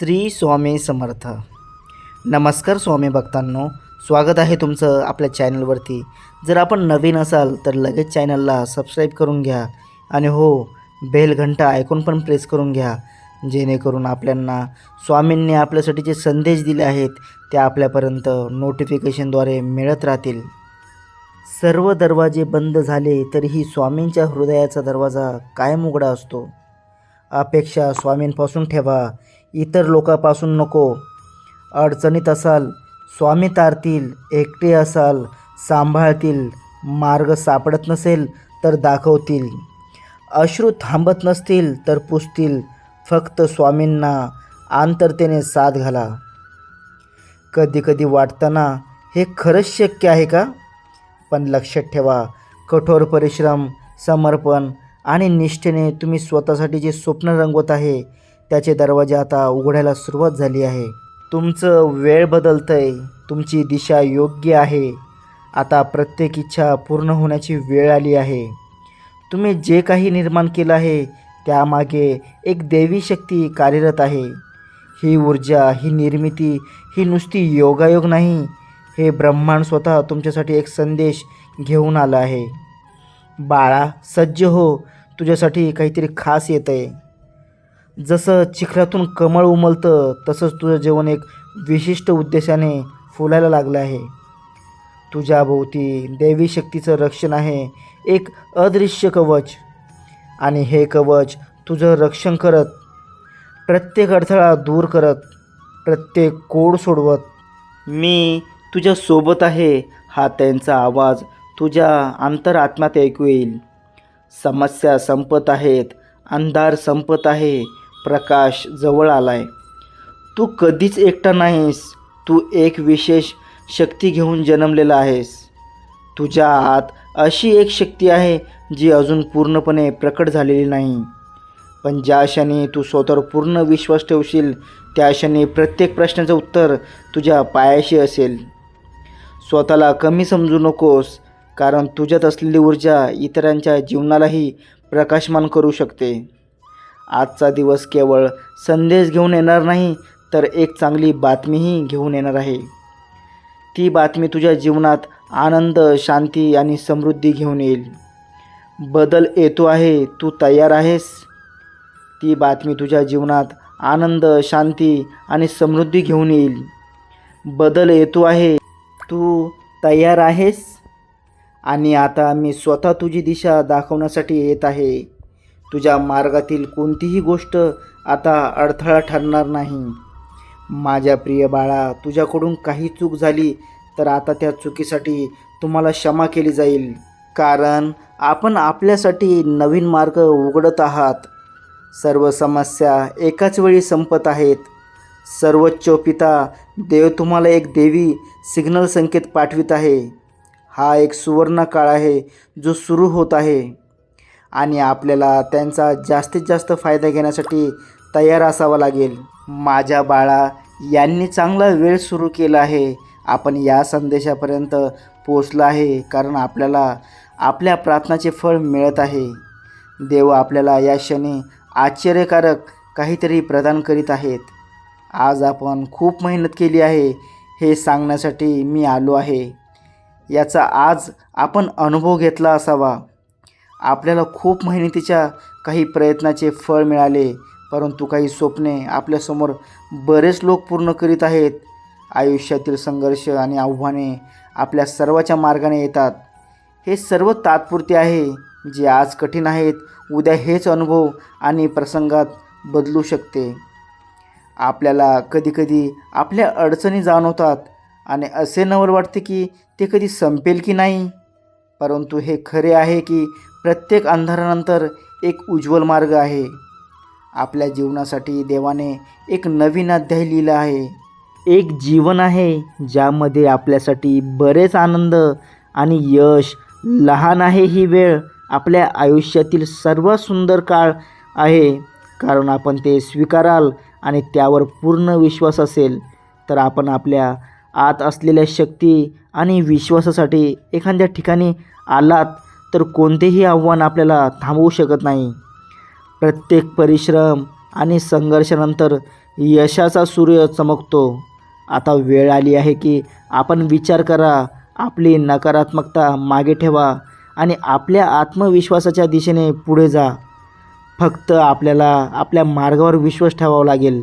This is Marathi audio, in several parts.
श्री स्वामी समर्थ. नमस्कार स्वामी भक्तांनो. स्वागत आहे तुमचं आपल्या चॅनलवरती. जर आपण नवीन असाल तर लगेच चॅनलला सबस्क्राईब करून घ्या आणि हो बेल घंटा ऐकून पण प्रेस करून घ्या जेणेकरून आपल्यांना स्वामींनी आपल्यासाठी जे संदेश दिले आहेत ते आपल्यापर्यंत नोटिफिकेशनद्वारे मिळत राहतील. सर्व दरवाजे बंद झाले तरीही स्वामींच्या हृदयाचा दरवाजा कायम उघडा असतो. अपेक्षा स्वामींपासून ठेवा इतर लोकांपासून नको. अडचणीत असाल स्वामी तारतील एकटे असाल सांभाळतील मार्ग सापडत नसेल तर दाखवतील. अश्रू थांबत नसतील तर पुसतील. फक्त स्वामींना आंतरतेने साथ घाला. कधी कधी वाटताना हे खरंच शक्य आहे का? पण लक्षात ठेवा कठोर परिश्रम समर्पण आणि निष्ठेने तुम्ही स्वतःसाठी जे स्वप्न रंगवत आहे त्याचे दरवाजे आता उघडायला सुरुवात झाली आहे. तुमचं वेळ बदलतंय. तुमची दिशा योग्य आहे. आता प्रत्येक इच्छा पूर्ण होण्याची वेळ आली आहे. तुम्ही जे काही निर्माण केलं आहे त्यामागे एक देवी शक्ती कार्यरत आहे. ही ऊर्जा ही निर्मिती ही नुसती योगायोग नाही हे ब्रह्मांड स्वतः तुमच्यासाठी एक संदेश घेऊन आलं आहे. बाळा सज्ज हो. तुझ्यासाठी काहीतरी खास येतं आहे जसं चिखलातून कमळ उमलतं तसंच तुझं जीवन एक विशिष्ट उद्देशाने फुलायला लागलं आहे. तुझ्या भोवती शक्तीचं रक्षण आहे एक अदृश्य कवच. आणि हे कवच तुझं रक्षण करत प्रत्येक अडथळा दूर करत प्रत्येक कोड सोडवत. मी तुझ्या सोबत आहे हा त्यांचा आवाज तुझ्या अंतरात्म्यात ऐकू येईल. समस्या संपत आहेत अंधार संपत आहे प्रकाश जवळ आलाय. तू कधीच एकटा नाहीस. तू एक विशेष शक्ती घेऊन जन्मलेला आहेस. तुझ्या आत अशी एक शक्ती आहे जी अजून पूर्णपणे प्रकट झालेली नाही. पण ज्या क्षणी तू स्वतःवर पूर्ण विश्वास ठेवशील त्या क्षणी प्रत्येक प्रश्नाचं उत्तर तुझ्या पायाशी असेल. स्वतःला कमी समजू नकोस कारण तुझ्यात असलेली ऊर्जा इतरांच्या जीवनालाही प्रकाशमान करू शकते. आजचा दिवस केवळ संदेश घेऊन येणार नाही तर एक चांगली बातमीही घेऊन येणार आहे. ती बातमी तुझ्या जीवनात आनंद शांती आणि समृद्धी घेऊन येईल. बदल येतो आहे तू तयार आहेस. ती बातमी तुझ्या जीवनात आनंद शांती आणि समृद्धी घेऊन येईल. बदल येतो आहे तू तयार आहेस. आणि आता मी स्वतः तुझी दिशा दाखवण्यासाठी येत आहे. तुझ्या मार्गातील कोणतीही गोष्ट आता अडथळा ठरणार नाही. माझ्या प्रिय बाळा तुझ्याकडून काही चूक झाली तर आता त्या चुकीसाठी तुम्हाला क्षमा केली जाईल. कारण आपण आपल्यासाठी नवीन मार्ग उघडत आहात. सर्व समस्या एकाच वेळी संपत आहेत. सर्वोच्च पिता देव तुम्हाला एक देवी सिग्नल संकेत पाठवित आहे. हा एक सुवर्ण काळ आहे जो सुरू होत आहे. आणि आपल्याला त्यांचा जास्तीत जास्त फायदा घेण्यासाठी तयार असावा लागेल. माझ्या बाळा यांनी चांगला वेळ सुरू केला आहे. आपण या संदेशापर्यंत पोचला आहे कारण आपल्याला आपल्या प्रार्थनाचे फळ मिळत आहे. देव आपल्याला या क्षणी आश्चर्यकारक काहीतरी प्रदान करीत आहेत. आज आपण खूप मेहनत केली आहे हे सांगण्यासाठी मी आलो आहे. याचा आज आपण अनुभव घेतला असावा. आपल्याला खूप मेहनतीच्या काही प्रयत्नाचे फळ मिळाले परंतु काही स्वप्ने आपल्यासमोर बरेच लोक पूर्ण करीत आहेत. आयुष्यातील संघर्ष आणि आव्हाने आपल्या सर्वाच्या मार्गाने येतात. हे सर्व तात्पुरते आहे. जे आज कठीण आहेत उद्या हेच अनुभव आणि प्रसंगात बदलू शकते. आपल्याला कधीकधी आपल्या अडचणी जाणवतात आणि असे नवल वाटते की ते कधी संपेल की नाही. परंतु हे खरे आहे की प्रत्येक अंधारानंतर एक उज्ज्वल मार्ग आहे. आपल्या जीवनासाठी देवाने एक नवीन अध्याय लिहिला आहे. एक जीवन आहे ज्यामध्ये आपल्यासाठी बरेच आनंद आणि यश लहान आहे ही वेळ आपल्या आयुष्यातील सर्वात सुंदर काळ आहे. कारण आपण ते स्वीकाराल आणि त्यावर पूर्ण विश्वास असेल तर आपण आपल्या आत असलेल्या शक्ती आणि विश्वासासाठी एखाद्या ठिकाणी आलात तर कोणतेही आव्हान आपल्याला थांबवू शकत नाही. प्रत्येक परिश्रम आणि संघर्षानंतर यशाचा सूर्य चमकतो. आता वेळ आली आहे की आपण विचार करा आपली नकारात्मकता मागे ठेवा आणि आपल्या आत्मविश्वासाच्या दिशेने पुढे जा. फक्त आपल्याला आपल्या मार्गावर विश्वास ठेवावा लागेल.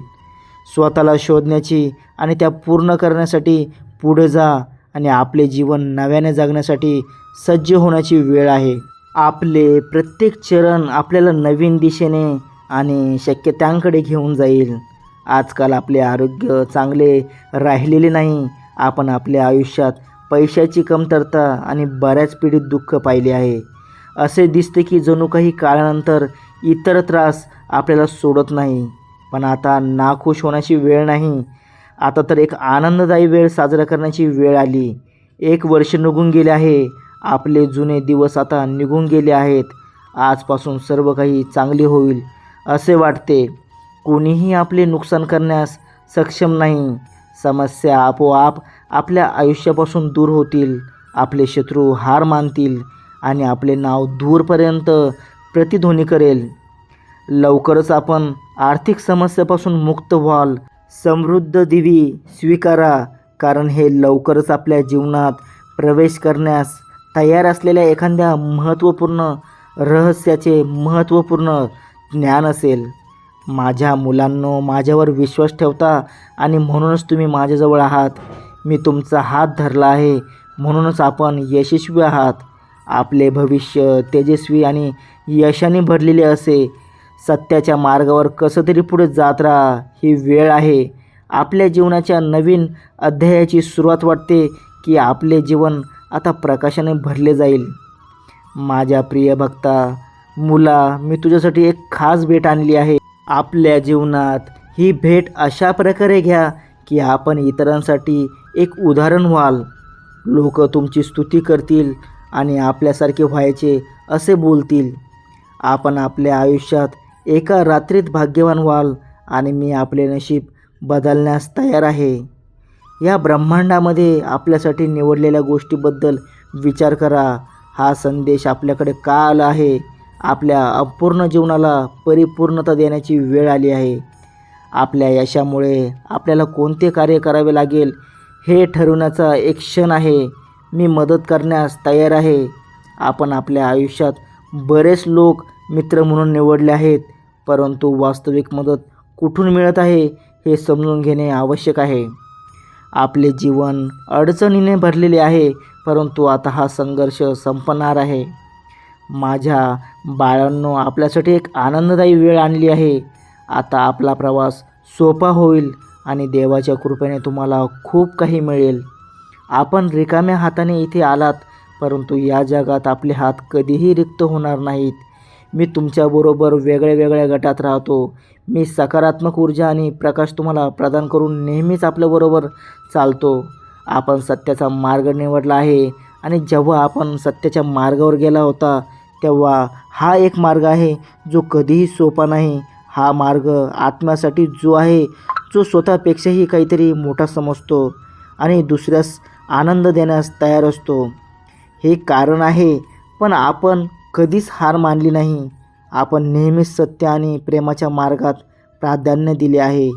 स्वतःला शोधण्याची आणि त्या पूर्ण करण्यासाठी पुढे जा. आणि आपले जीवन नव्याने जगण्यासाठी सज्ज होण्याची वेळ आहे. आपले प्रत्येक चरण आपल्याला नवीन दिशेने आणि शक्यतांकडे घेऊन जाईल. आजकाल आपले आरोग्य चांगले राहिलेले नाही. आपण आपल्या आयुष्यात पैशाची कमतरता आणि बऱ्याच पिढीत दुःख पाहिले आहे. असे दिसते की जणू काही काळानंतर इतर त्रास आपल्याला सोडत नाही. पण आता नाखुश होण्याची वेळ नाही. आता तर एक आनंददायी वेळ साजरा करण्याची वेळ आली. एक वर्ष निघून गेले आहे. आपले जुने दिवस आता निघून गेले आहेत. आजपासून सर्व काही चांगले होईल असे वाटते. कोणीही आपले नुकसान करण्यास सक्षम नाही. समस्या आपोआप आपल्या आयुष्यापासून दूर होतील. आपले शत्रू हार मानतील आणि आपले नाव दूरपर्यंत प्रतिध्वनी करेल. लवकरच आपण आर्थिक समस्यापासून मुक्त व्हाल. समृद्ध दिवी स्वीकारा कारण हे लवकरच आपल्या जीवनात प्रवेश करण्यास तयार असलेल्या एखाद्या महत्त्वपूर्ण रहस्याचे महत्त्वपूर्ण ज्ञान असेल. माझ्या मुलांनो माझ्यावर विश्वास ठेवता आणि म्हणूनच तुम्ही माझ्याजवळ आहात. मी तुमचा हात धरला आहे म्हणूनच आपण यशस्वी आहात. आपले भविष्य तेजस्वी आणि यशाने भरलेले असे सत्याच्या मार्गावर कसं तरी पुढे जात राहा. ही वेळ आहे. आपल्या जीवनाच्या नवीन अध्यायाची सुरुवात वाटते की आपले जीवन आता प्रकाशाने भरले जाईल. माझ्या प्रिय भक्ता मुला मी तुझ्यासाठी एक खास भेट आणली आहे. आपल्या जीवनात ही भेट अशा प्रकारे घ्या की आपण इतरांसाठी एक उदाहरण व्हाल. लोक तुमची स्तुती करतील आणि आपल्यासारखे व्हायचे असे बोलतील. आपण आपल्या आयुष्यात एका रात्रीत भाग्यवान व्हाल आणि मी आपले नशीब बदलण्यास तयार आहे. या ब्रह्मांडामध्ये आपल्यासाठी निवडलेल्या गोष्टीबद्दल विचार करा. हा संदेश आपल्याकडे का आला आहे. आपल्या अपूर्ण जीवनाला परिपूर्णता देण्याची वेळ आली आहे. आपल्या यशामुळे आपल्याला कोणते कार्य करावे लागेल हे ठरवण्याचा एक क्षण आहे. मी मदत करण्यास तयार आहे. आपण आपल्या आयुष्यात बरेच लोक मित्र म्हणून निवडले आहेत. परंतु वास्तविक मदत कुठून मिळत आहे हे समजून घेणे आवश्यक आहे. आपले जीवन अडचणीने भरलेले आहे परंतु आता हा संघर्ष संपणार आहे. माझ्या बाळांनो आपल्यासाठी एक आनंददायी वेळ आणली आहे. आता आपला प्रवास सोपा होईल आणि देवाच्या कृपेने तुम्हाला खूप काही मिळेल. आपण रिकाम्या हाताने इथे आलात परंतु या जगात आपले हात कधीही रिक्त होणार नाहीत. मी तुमच्याबरोबर वेगळ्या वेगळ्या गटात राहतो. मी सकारात्मक ऊर्जा आणि प्रकाश तुम्हाला प्रदान करून नेहमीच आपल्याबरोबर चालतो. आपण सत्याचा मार्ग निवडला आहे आणि जेव्हा आपण सत्याच्या मार्गावर गेला होता तेव्हा हा एक मार्ग आहे जो कधीही सोपा नाही. हा मार्ग आत्म्यासाठी जो आहे जो स्वतःपेक्षाही काहीतरी मोठा समजतो आणि दुसऱ्यास आनंद देण्यास तयार असतो. हे कारण आहे पण आपण कधीच हार मानली नाही. आपण नेहमीच सत्य आणि प्रेमाच्या मार्गात प्राधान्य दिले आहे.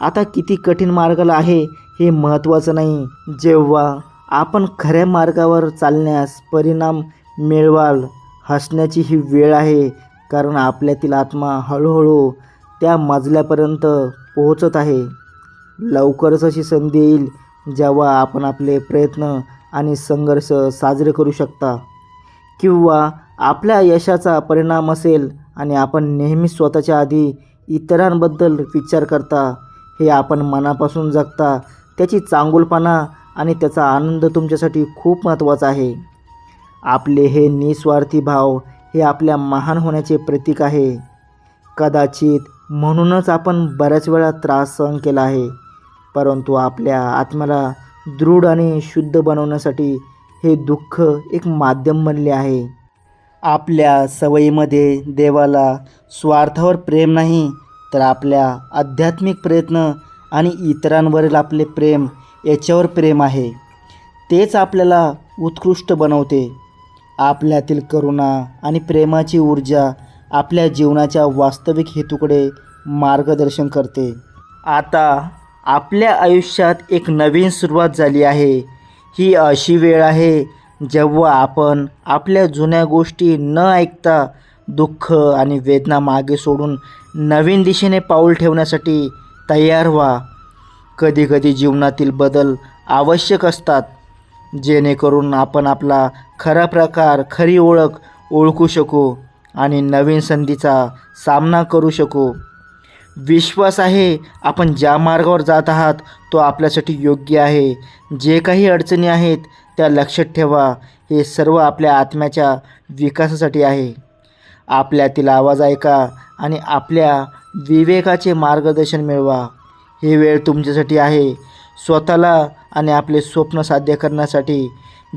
आता किती कठीण मार्गाला आहे हे महत्त्वाचं नाही. जेव्हा आपण खऱ्या मार्गावर चालण्यास परिणाम मिळवाल हसण्याची ही वेळ आहे कारण आपल्यातील आत्मा हळूहळू त्या मजल्यापर्यंत पोहोचत आहे. लवकरच अशी संधी येईल जेव्हा आपण आपले प्रयत्न आणि संघर्ष साजरे करू शकता. किंवा आपल्या यशाचा परिणाम असेल आणि आपण नेहमी स्वतःच्या आधी इतरांबद्दल विचार करता हे आपण मनापासून जगता. त्याची चांगुलपणा आणि त्याचा आनंद तुमच्यासाठी खूप महत्त्वाचा आहे. आपले हे निस्वार्थी भाव हे आपल्या महान होण्याचे प्रतीक आहे. कदाचित म्हणूनच आपण बऱ्याच वेळा त्रास सहन केला आहे परंतु आपल्या आत्म्याला दृढ आणि शुद्ध बनवण्यासाठी हे दुःख एक माध्यम बनले आहे. आपल्या सवयीमध्ये देवाला स्वार्थावर प्रेम नाही तर आपल्या आध्यात्मिक प्रयत्न आणि इतरांवरील आपले प्रेम याच्यावर प्रेम आहे. तेच आपल्याला उत्कृष्ट बनवते. आपल्यातील करुणा आणि प्रेमाची ऊर्जा आपल्या जीवनाच्या वास्तविक हेतूकडे मार्गदर्शन करते. आता आपल्या आयुष्यात एक नवीन सुरुवात झाली आहे. ही अशी वेळ आहे जेव्हा आपण आपल्या जुन्या गोष्टी न ऐकता दुःख आणि वेदना मागे सोडून नवीन दिशेने पाऊल ठेवण्यासाठी तयार व्हा. कधीकधी जीवनातील बदल आवश्यक असतात जेणेकरून आपण आपला खरा प्रकार खरी ओळख ओळखू शकू आणि नवीन संधीचा सामना करू शकू. विश्वास आहे आपण ज्या मार्गावर जात आहात तो आपल्यासाठी योग्य आहे. जे काही अडचणी आहेत त्या लक्षात ठेवा हे सर्व आपल्या आत्म्याच्या विकासासाठी आहे. आपल्यातील आवाज ऐका आणि आपल्या विवेकाचे मार्गदर्शन मिळवा. ही वेळ तुमच्यासाठी आहे. स्वतःला आणि आपले स्वप्न साध्य करण्यासाठी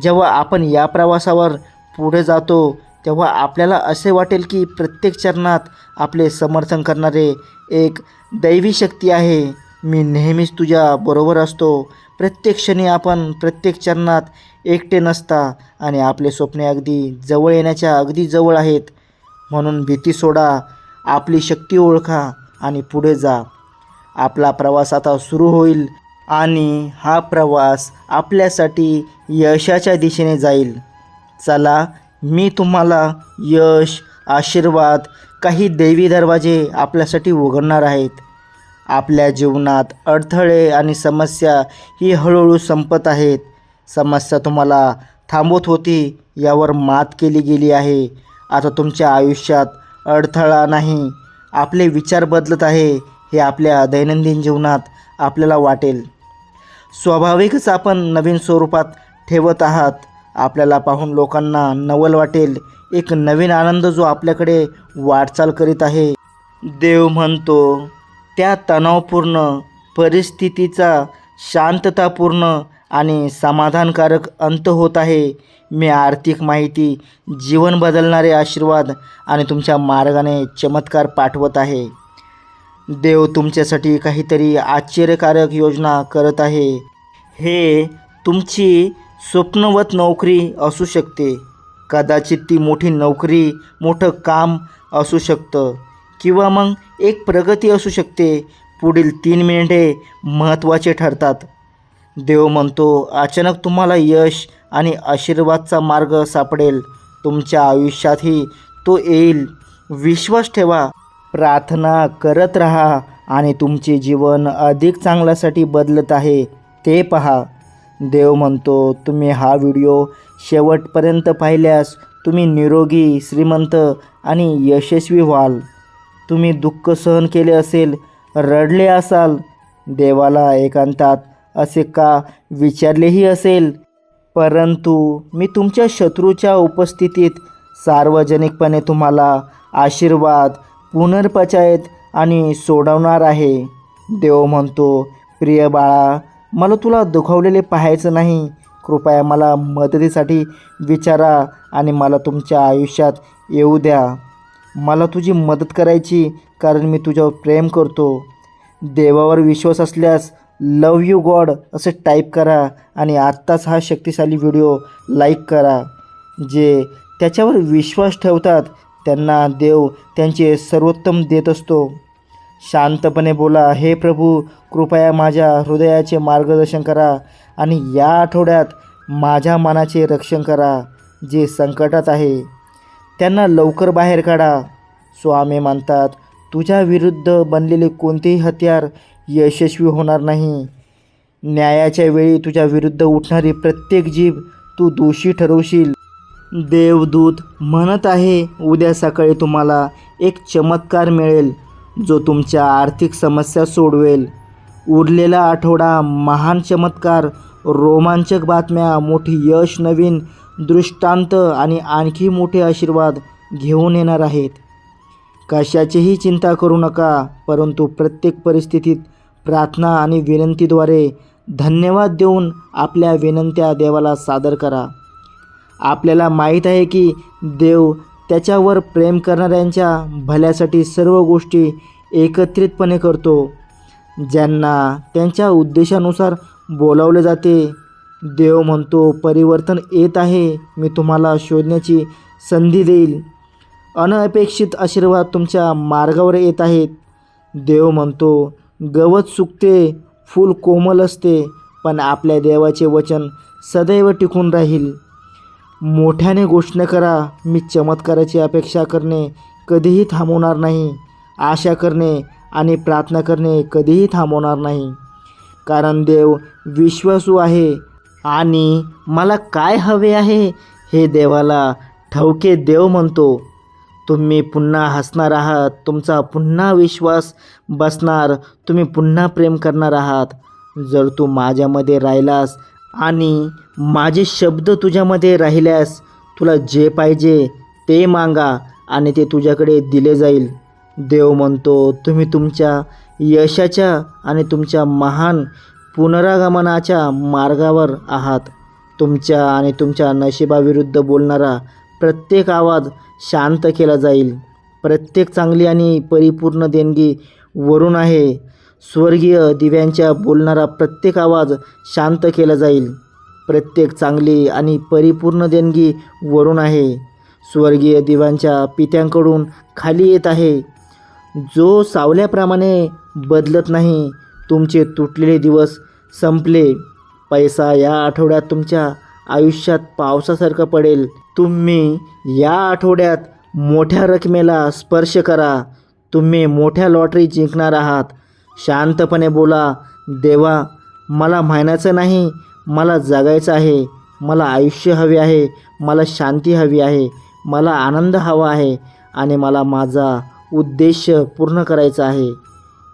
जेव्हा आपण या प्रवासावर पुढे जातो तेव्हा आपल्याला असे वाटेल की प्रत्येक चरणात आपले समर्थन करणारे एक दैवी शक्ती आहे. मी नेहमीच तुझ्या बरोबर असतो प्रत्येक क्षणी आपण प्रत्येक चरणात एकटे नसता आणि आपले स्वप्ने अगदी जवळ येण्याच्या अगदी जवळ आहेत. म्हणून भीती सोडा आपली शक्ती ओळखा आणि पुढे जा. आपला प्रवास आता सुरू होईल आणि हा प्रवास आपल्यासाठी यशाच्या दिशेने जाईल. चला मी तुम्हाला यश आशीर्वाद काही दैवी दरवाजे आपल्यासाठी उघडणार आहेत. आपल्या जीवनात अडथळे आणि समस्या ही हळूहळू संपत आहेत. समस्या तुम्हाला थांबवत होती यावर मात केली गेली आहे. आता तुमच्या आयुष्यात अडथळा नाही. आपले विचार बदलत आहे हे आपल्या दैनंदिन जीवनात आपल्याला वाटेल. स्वाभाविकच आपण नवीन स्वरूपात ठेवत आहात. आपल्याला पाहून लोकांना नवल वाटेल. एक नवीन आनंद जो आपल्याकडे वाटचाल करीत आहे. देव म्हणतो त्या तणावपूर्ण परिस्थितीचा शांततापूर्ण आणि समाधानकारक अंत होत आहे. मी आर्थिक माहिती जीवन बदलणारे आशीर्वाद आणि तुमच्या मार्गाने चमत्कार पाठवत आहे. देव तुमच्यासाठी काहीतरी आश्चर्यकारक योजना करत आहे. हे तुमची स्वप्नवत नोकरी असू शकते. कदाचित ती मोठी नोकरी मोठं काम असू शकतं. किंवा मग एक प्रगती असू शकते. पुढील तीन मिनिटे महत्त्वाचे ठरतात. देव म्हणतो अचानक तुम्हाला यश आणि आशीर्वादचा मार्ग सापडेल. तुमच्या आयुष्यातही तो येईल. विश्वास ठेवा. प्रार्थना करत राहा आणि तुमचे जीवन अधिक चांगल्यासाठी बदलत आहे. ते पहा. देव म्हणतो तुम्ही हा व्हिडिओ शेवटपर्यंत पाहिल्यास तुम्ही निरोगी श्रीमंत आणि यशस्वी व्हाल. तुम्ही दुःख सहन केले असेल रडले असाल देवाला एकांतात असे का विचारलेही असेल? परंतु मी तुमच्या शत्रूच्या उपस्थितीत सार्वजनिकपणे तुम्हाला आशीर्वाद पुनर्पचायत आणि सोडवणार आहे. देव म्हणतो प्रिय बाळा मला तुला दुखावलेले पाहायचं नाही. कृपया मला मदतीसाठी विचारा आणि मला तुमच्या आयुष्यात येऊ द्या. मला तुझी मदत करायची कारण मी तुझ्यावर प्रेम करतो. देवावर विश्वास असल्यास लव यू गॉड असे टाईप करा आणि आत्ताच हा शक्तिशाली व्हिडिओ लाईक करा. जे त्याच्यावर विश्वास ठेवतात त्यांना देव त्यांचे सर्वोत्तम देत असतो. शांतपणे बोला हे प्रभू कृपया माझ्या हृदयाचे मार्गदर्शन करा आणि या आठवड्यात माझ्या मनाचे रक्षण करा जे संकटात आहे. त्यांना लवकर बाहेर काढा. स्वामी म्हणतात तुझ्या विरुद्ध बनलेले कोणतेही हत्यार यशस्वी होणार नाही. न्यायाच्या वेळी तुझ्या विरुद्ध उठणारी प्रत्येक जीभ तू दोषी ठरवशील. देवदूत म्हणत आहे उद्या सकाळी तुम्हाला एक चमत्कार मिळेल जो तुमच्या आर्थिक समस्या सोडवेल. उरलेला आठवडा महान चमत्कार रोमांचक बातम्या मोठी यश नवीन दृष्टांत आणि आणखी मोठे आशीर्वाद घेऊन येणार आहेत. कशाचीही चिंता करू नका परंतु प्रत्येक परिस्थितीत प्रार्थना आणि विनंतीद्वारे धन्यवाद देऊन आपल्या विनंत्या देवाला सादर करा. आपल्याला माहीत आहे की देव त्याच्यावर प्रेम करणाऱ्यांच्या भल्यासाठी सर्व गोष्टी एकत्रितपणे करतो. ज्यांना त्यांच्या उद्देशानुसार बोलावले जाते देव म्हणतो परिवर्तन येत आहे. मी तुम्हाला शोधण्याची संधी देईल. अनअपेक्षित आशीर्वाद तुमच्या मार्गावर येत आहेत. देव म्हणतो गवत सुकते फूल कोमल असते पण आपल्या देवाचे वचन सदैव टिकून राहील. मोठ्याने घोषणा करा मी चमत्काराची अपेक्षा करणे कधीही थांबवणार नाही. आशा करणे आणि प्रार्थना करणे कधीही थांबवणार नाही. कारण देव विश्वासू आहे. आणि मला काय हवे आहे? हे देवाला ठवके देव म्हणतो. तुम्ही पुन्हा हसणार आहात. तुमचा पुन्हा विश्वास बसणार. तुम्ही पुन्हा प्रेम करणार आहात. जर तू माझ्यामध्ये राहिलास आणि माझे शब्द तुझ्यामध्ये राहिल्यास तुला जे पाहिजे ते मागा आणि ते तुझ्याकडे दिले जाईल. देव म्हणतो तुम्ही तुमच्या यशाच्या आणि तुमच्या महान पुनरागमनाच्या मार्गावर आहात. तुमच्या आणि तुमच्या नशिबाविरुद्ध बोलणारा प्रत्येक आवाज शांत केला जाईल. प्रत्येक चांगली आणि परिपूर्ण देणगी वरून आहे. स्वर्गीय दिव्यांच्या बोलणारा प्रत्येक आवाज शांत केला जाईल. प्रत्येक चांगली आणि परिपूर्ण देणगी वरून आहे. स्वर्गीय दिव्यांच्या पित्यांकडून खाली येत आहे. जो सावल्याप्रमाणे बदलत नाही तुमचे तुटलेले दिवस संपले. पैसा या आठवड्यात तुमच्या आयुष्यात पावसासारखं पडेल. तुम्ही या आठवड्यात मोठ्या रकमेला स्पर्श करा. तुम्ही मोठ्या लॉटरी जिंकणार आहात. शांतपणे बोला देवा मला म्हणायचं नाही. मला जगायचं आहे. मला आयुष्य हवे आहे. मला शांती हवी आहे. मला आनंद हवा आहे. आणि मला माझा उद्देश पूर्ण करायचा आहे.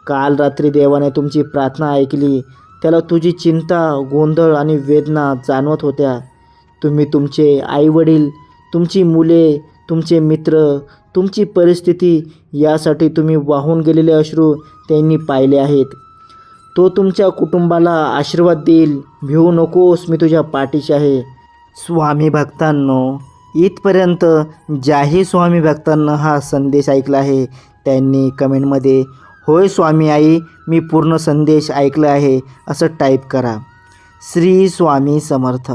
काल रात्री देवाने तुमची प्रार्थना ऐकली. त्याला तुझी चिंता गोंधळ आणि वेदना जाणवत होत्या. तुम्ही तुमचे आईवडील तुमची मुले तुमचे मित्र तुमची परिस्थिती यासाठी तुम्ही वाहून गेलेले अश्रू त्यांनी पाहिले आहेत. तो तुमच्या कुटुंबाला आशीर्वाद देईल. भिवू नकोस मी तुझ्या पाठीशी आहे. स्वामी भक्तांनो इथपर्यंत ज्याही स्वामी भक्तांना हा संदेश ऐकला आहे. त्यांनी कमेंटमध्ये होय स्वामी आई मी पूर्ण संदेश ऐकला आहे असं टाईप करा. श्री स्वामी समर्थ.